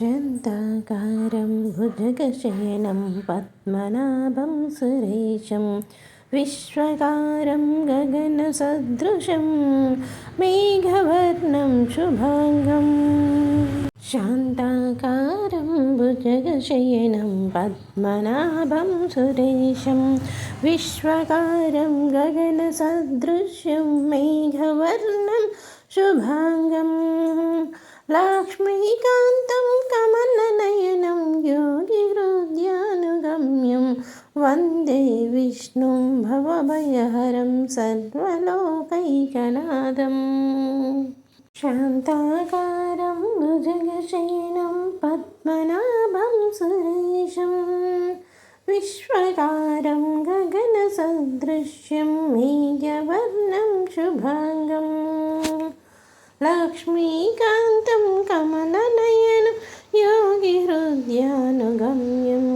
शन्ताकारं भुजगशयनं पद्मनाभं सुरेशं विश्वकारं गगनसदृशं मेघवर्णं शुभाङ्गम् शान्ताकारं भुजगशयनं पद्मनाभं सुरेशं विश्वकारं गगनसदृशं मेघवर्णं शुभाङ्गम् लक्ष्मीकान्तं कमलनयनं योगिहृद्यानुगम्यं वन्दे विष्णुं भवभयहरं सर्वलोकैकनादम्। शान्ताकारं भुजगशयनं पद्मनाभं सुरेशं विश्वकारं गगनसदृश्यं मेघवर्णं शुभाङ्गम्। లక్ష్మీకాంతం కమలనయను యోగి హృదయానుగమ్యం.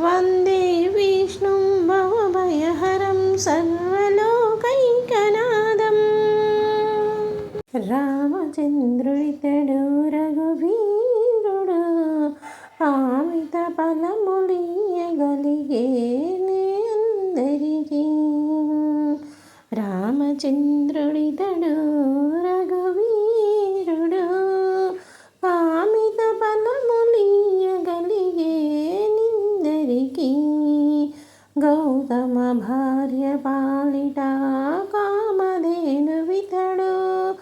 వందే విష్ణుం భవభయహరం సర్వలోకైకనాదం. రామచంద్రుడితడు రఘువీరుడు ఆమిత ఫలములియగలిగేనే అందరికీ. రామచంద్రుడితడు గౌతమ భార్య పాలిట కామధేను వితడు.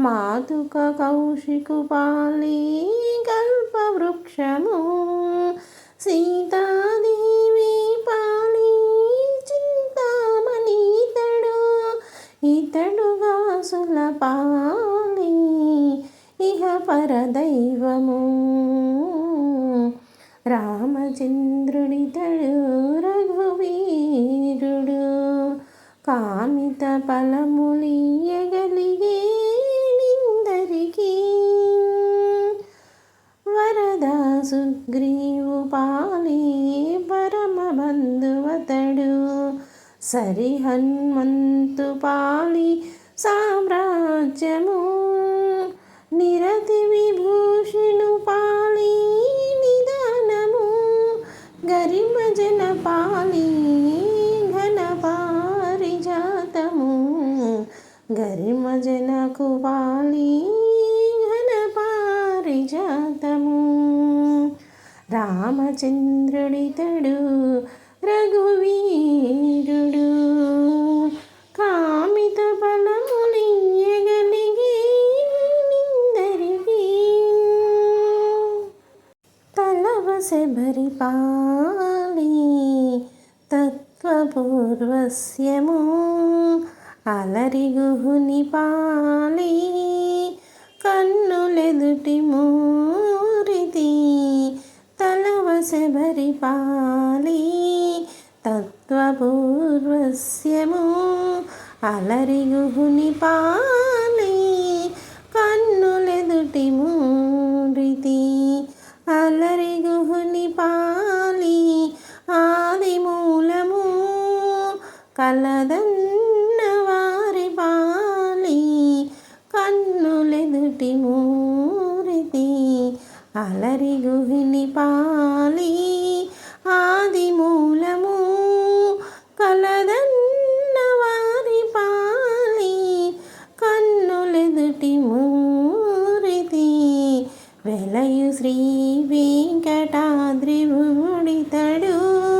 మాతుక కౌశికు పాలి కల్పవృక్షము సీతాదేవి పాలి చింతామణి ఇతడు. ఇతడుగా సులపాలి ఇహ పరదైవము. రామచంద్రుడితడు సుగ్రీవు పాలి పరమ బంధువతడు సరి హన్మంతు పాలి సామ్రాజ్యము రామచంద్రుడితడు రఘువీరుడు. కామిత ఫలములియగలిగే తలవ శబరి పాలి తత్వపూర్వస్యము. అలరిగుహుని పాలి కన్నులెదుటి మూరితి తలవసెబరి పాలి తత్వపూర్వస్యము అలరిగుహుని పాలి కన్నులెదుటి మూరితి అలరిగుహుని పాలి ఆది మూలము కలదన్న వారి పాలి కన్నులెదుటి మూరితి అలరిగుహిని పాలి ఆది మూలము కలదన్న వారి పాలి కన్నులెదుటి మూరితి వెలయు శ్రీ వెంకటాద్రి ముడితడు.